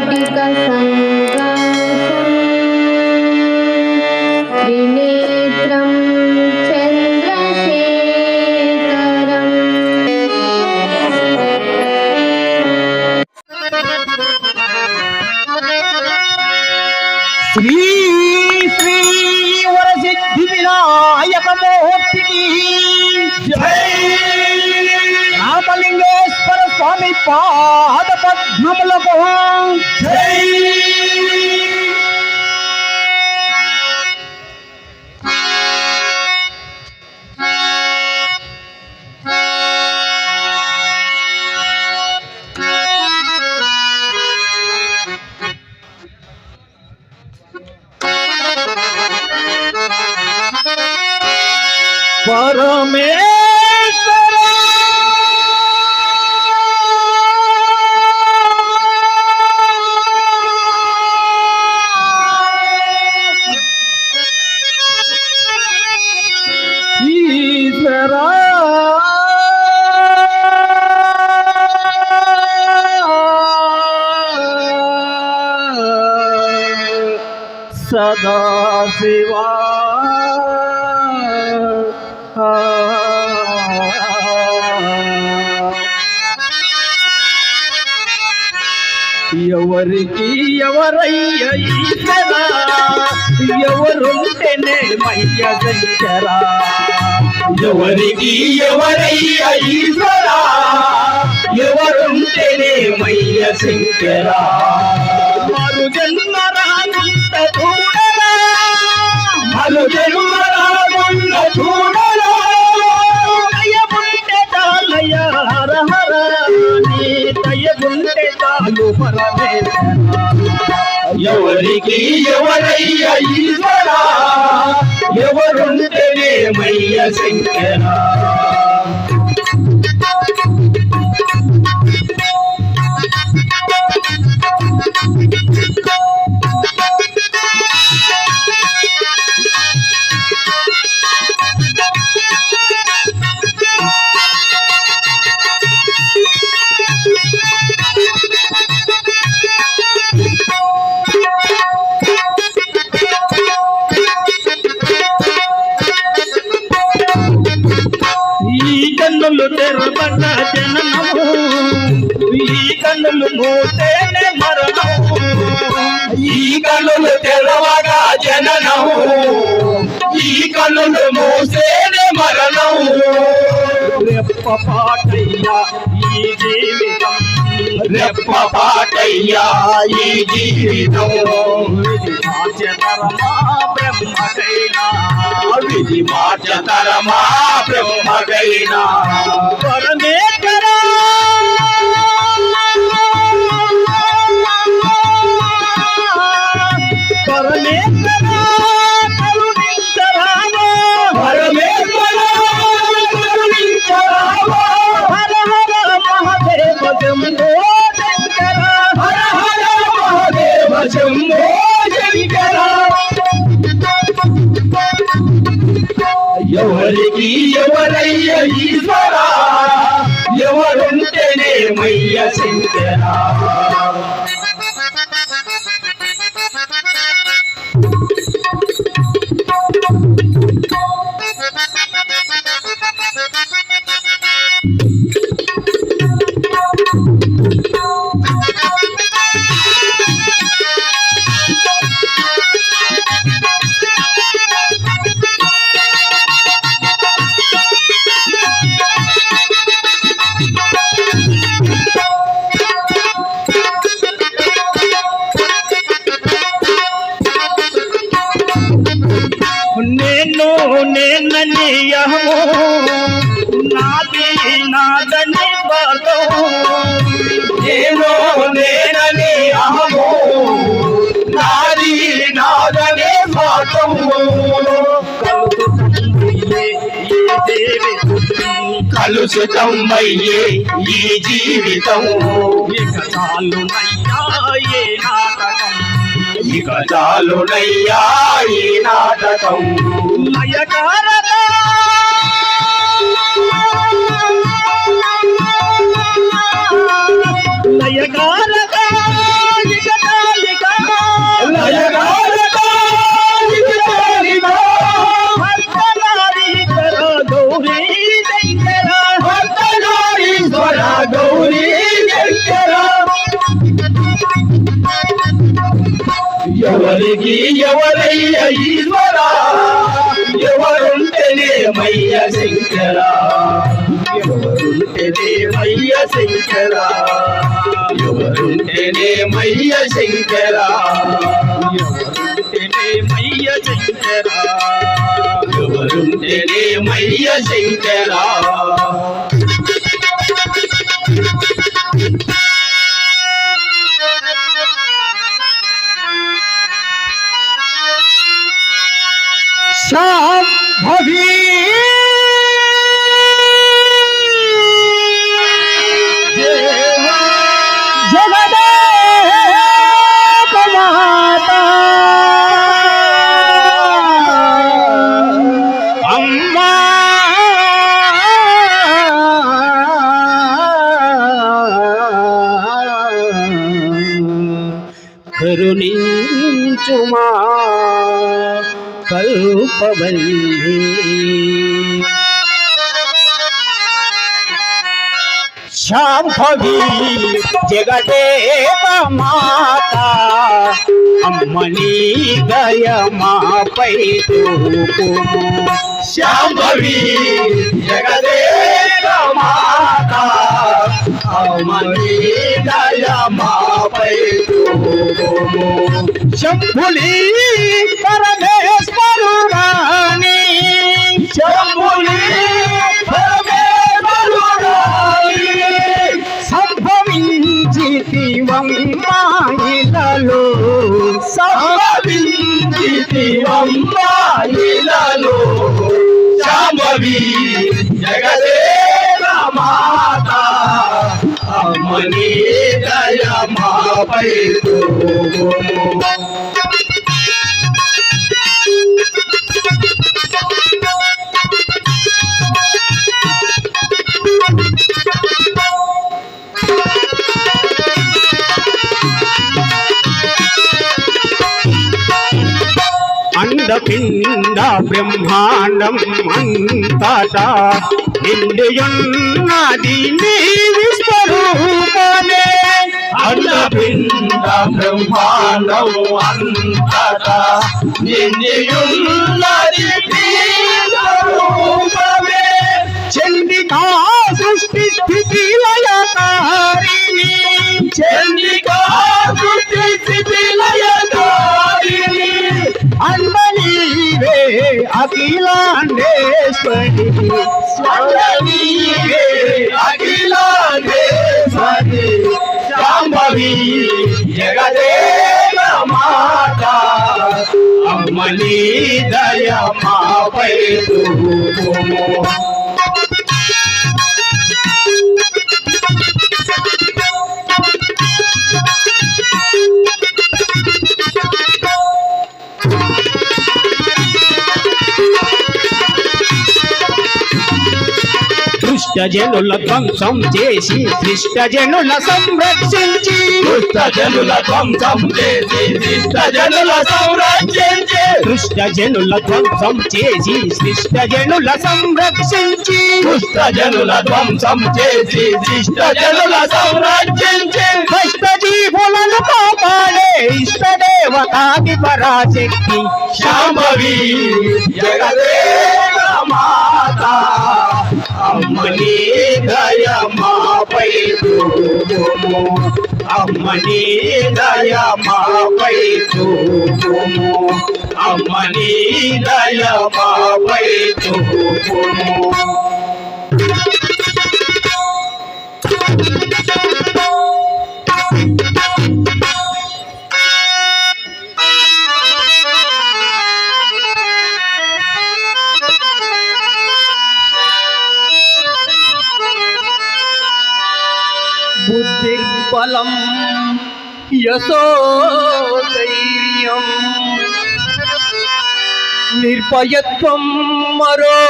वाटिका శివా. ఎవరికి ఎవరయ్య ఈశ్వరా? ఎవరుంటేనే మయ్య శంకరా? ఎవరికి ఎవరయ్య ఈశ్వరా? ఎవరుంటేనే మయ్య శంకరా? ఎవరికి ఎవరయ్య ఈశ్వరా? ఎవరుంటేనే మయ్య శంకరా? కన్నులు మూతేనే మరణము ఈ కన్నులు తెరవగా జననము ఈ కన్నులు మూసేనే మరణము రెప్ప పాటయ్యా ఈ జీవితం. రెప్ప పాటయ్యా ఈ జీవితం. ఇది బాధ్యతరమా బ్రహ్మకైనా? విధి మార్చతరమా బ్రహ్మకైనా? పరమేశ్వరా పరమేశ్వరా! శంకరా నేను నాది నాదని బలో నేను నేనని అహము నాది నాదనే పాఠము కలుషితమయ్యే ఈ జీవితం ఇక నయ్యా ఏ నాటకం ఇక చాలునయ్యా ఈ నాటకం. లయకారదా దేవయ్య మయ్య శంకర. ఎవరుంటేనే మయ్య శంకర. ఎవరుంటేనే మయ్య శంకర. ఎవరుంటేనే కల్పవల్లి శాంభవి జగదేవ మాత అమ్మని గయమాపై తూపుము శాంభవి జగదేవ మాత. అమని దయ మాపై తోము శంభులి పరమేశ్వరురాణి శంభుని పరమేశ్వరుడాయి సంభవించితివమ్మాయిలలో సంభవించితి శాంభవి అమ్మని దయ మాపై అండపిండ బ్రహ్మాండం అంతటా నిండియున్నది నీ విశ్వరూపమే. అండపిండ బ్రహ్మాండం అంతటా. నిన్నయున్నది రూపమే చండికా సృష్టి స్థితి లయకారిణి చండికా సృష్టి స్థితి లయకారిణి అఖిలాండేశ్వరి. అఖిలాండేశ్వరి. శాంభవి జగదేవ మాత. అమ్మని దయ మాపై తూము దుష్ట జనుల ధ్వంసం చేసి శిష్ట జనుల సంరక్షించి. దుష్ట జనుల ధ్వంసం చేసి శిష్ట జనుల సంరక్షించి. దుష్ట జనుల ధ్వంసం చేసి శిష్ట జనుల సంరక్షించి. దుష్ట జనుల ధ్వంసం చేసి శిష్ట జనుల సంరక్షించి. కష్ట జీవులను కాపాడే ఇష్ట దేవతాది పరాశక్తి. శాంభవి జగదేవ మాత. అమ్మని దయ మాపై తూము అమ్మని దయ మాపై తూము అమ్మని దయ మాపై சிற்பலம் யசோதைரியம். நிர்பயத்வம் மரோகதா.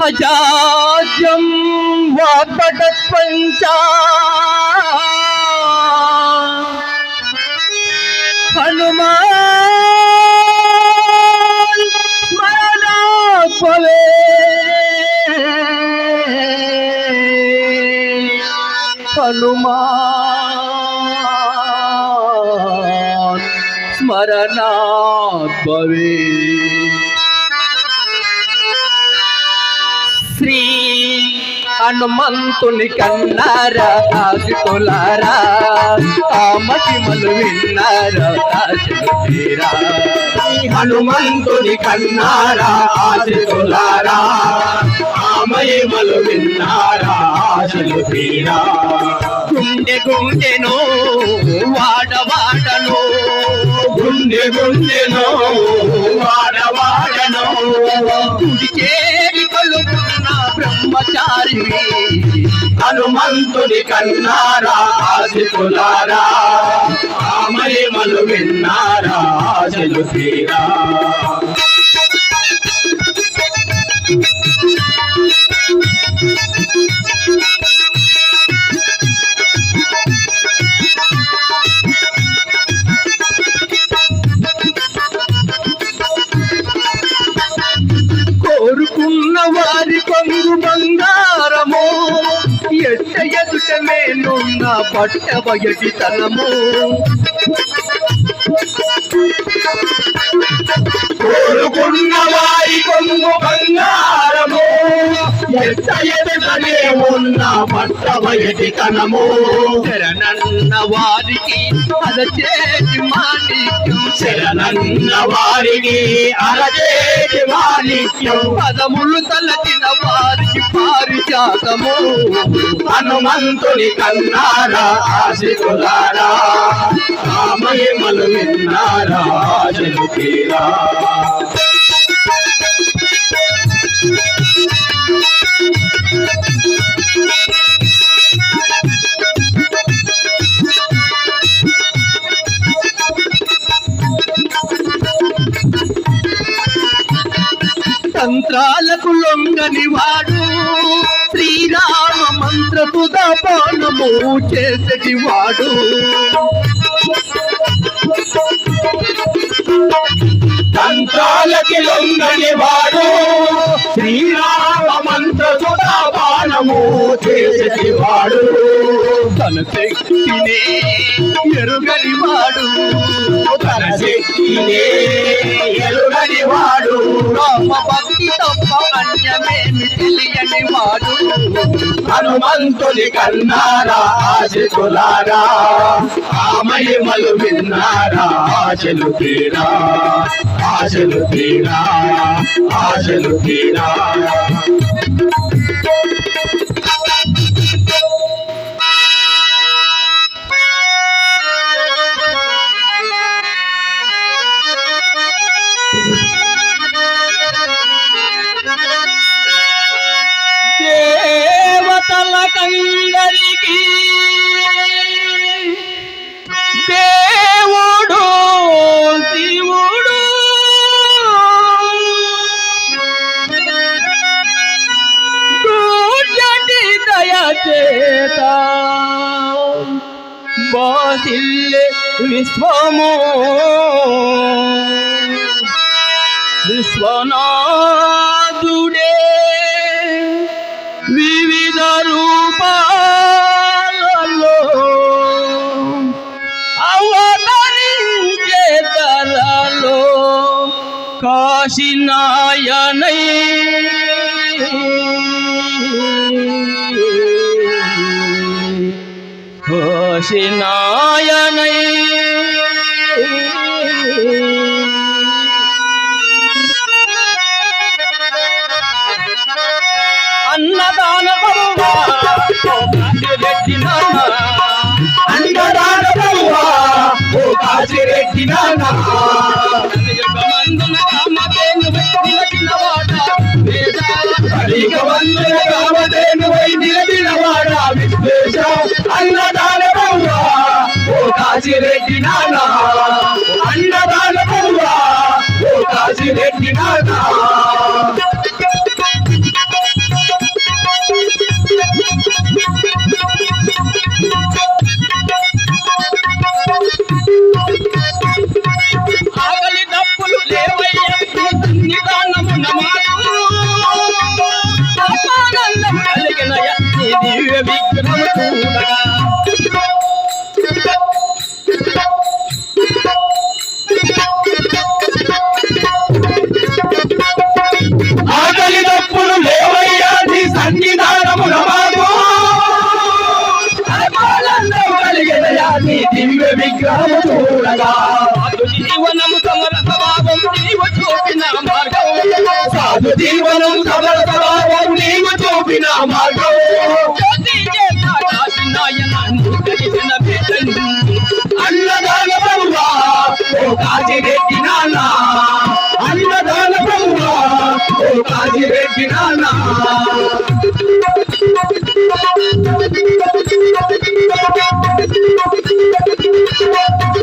அஜாஜம் வாட்படத் பஞ்சா. ஹனுமான் ஸ்மரணாத்மவே హనుమాన్ స్మరణాత్ భవే శ్రీ హనుమంతుని కన్నారా ఆశితులారా ఆ మహిమలు విన్నారా ఆశలు హనుమంతుని కన్నారా ఆశితులారా మహిమలు విన్నారా ఆశలు తీరా గుండె గుండెను గుండె గుండెను వాడవాడను గుడి చేరి కొలుకున్న బ్రహ్మచారివి హనుమంతుని కన్నారా ఆశితులారా ఆ మహిమలు విన్నారా ఆశలు తీరా కోరుకున్న వారి కొంగు బంగారము ఎట్ట ఎదుట మేనున్న పట్ట బయటి తనము కోరుకున్న వారి కొంగు బంగారము ఎంత ఎదుటనే ఉన్న పట్ట బయటి కనము శరణన్న వారికి అదచేటి మాణిక్యం. శరణన్న వారికి అరచేటి మాణిక్యం. పదములు తలచిన వారికి పారిజాతము. హనుమంతుని కన్నారా ఆశితులారా ఆ మహిమలు విన్నారా ఆశలు తీరా? తంత్రాలకు లొంగని వాడు శ్రీరామ మంత్రపు దాపానము చేసటి వాడు. తంత్రాలకి లొంగని వాడు. శ్రీరామ మంత్ర సుధాపానము చేసేటి వాడు తన శక్తిని ఎరుగని వాడు. తన శక్తిని ఎరుగని వాడు. రామ భక్తి తప్ప అన్యమేమి తెలియని వాడు. హనుమంతుని కన్నారా ఆశితులారా? ఆ మహిమలు విన్నారా ఆశలు తీరా? ఆశలు తీరా? ఆశలు తీరా? తిల్లే విశ్వము. విశ్వనాథుడే వివిధ రూపాలలో అవతరించే తలలో కాశీనాయనై కాశీనా నిలబడినవాడ విశ్వేశ అన్నదాన ప్రభువా, ఓ కాశిరెడ్డి నాన్న దివ్య విగ్రహము సాధు సమర స్వభావం నీవు చూపిన మార్గం సాధు జీవనం సబల స్వభావం నీవు చూపిన మార్గం అన్నదాన ప్రభువా ఓ నాన్న అన్నదాన ప్రభువా ఓ నాన్న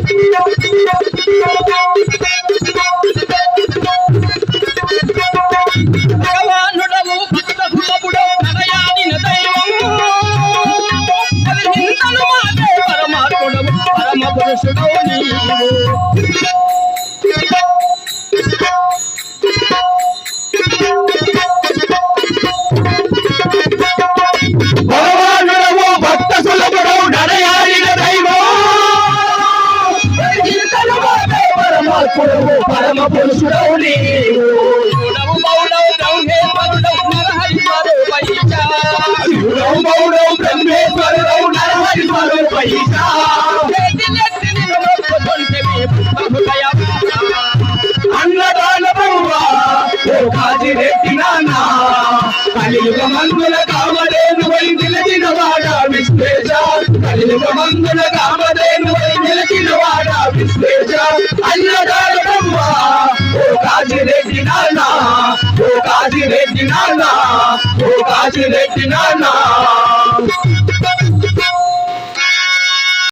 Thank you. చేతిలెత్తి నాన్న కలియుగ మందుల కామదేను వై నిలచిన వాడ విశ్వేశ కలియుగ మందుల కామదేను వై నిలచిన వాడ విశ్వేశ అన్న కాశీ రెడ్డి నాన్న ఓ కాశీ రెడ్డి నాన్న